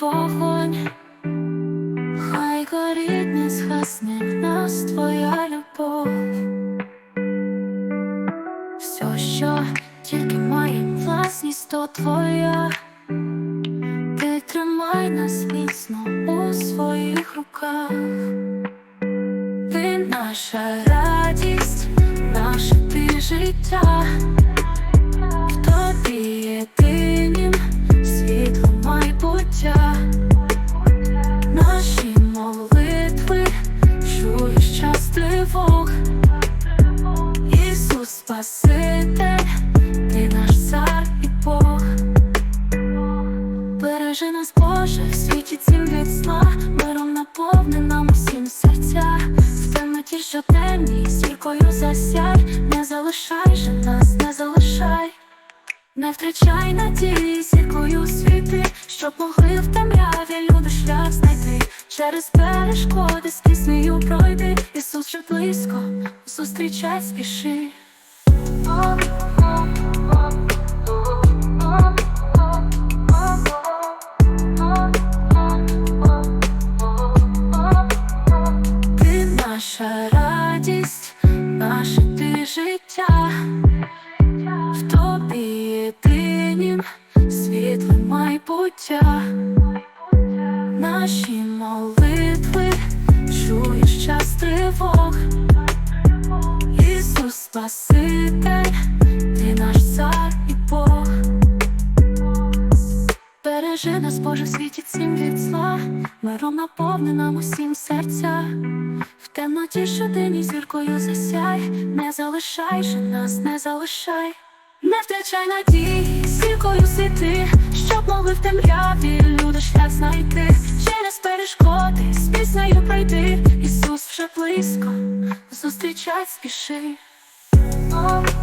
вогонь, хай горить не згасне в нас твоя любов. Все, що тільки має власність, то твоя. Ти тримай нас міцно у своїх руках. Ти наша радість, наше ти життя. Спаситель, ти наш цар і Бог. Бережи нас, Боже, в світі цім від зла, миром наповни нам усім серця, в темноті щоденній, зіркою засяй, не залишай же нас, не залишай, не втрачай надії, зіркою світи, щоб могли в темряві люди шлях знайти. Через перешкоди з піснею пройди, Ісус вже близько, зустрічай спіши. Ти наша радість, наше ти життя, в тобі єдинім світле майбуття, наші молитви чуєш час тривог, Спаситель, ти наш цар і Бог. Бережи нас, Боже, в світі цім від зла, миром наповни нам усім серця. В темноті щоденній зіркою засяй, не залишай же нас, не залишай, не втрачай надії, зіркою світи, щоб могли в темряві люди шлях знайти. Через перешкоди з піснею пройди, Ісус вже близько, зустрічай спіши. on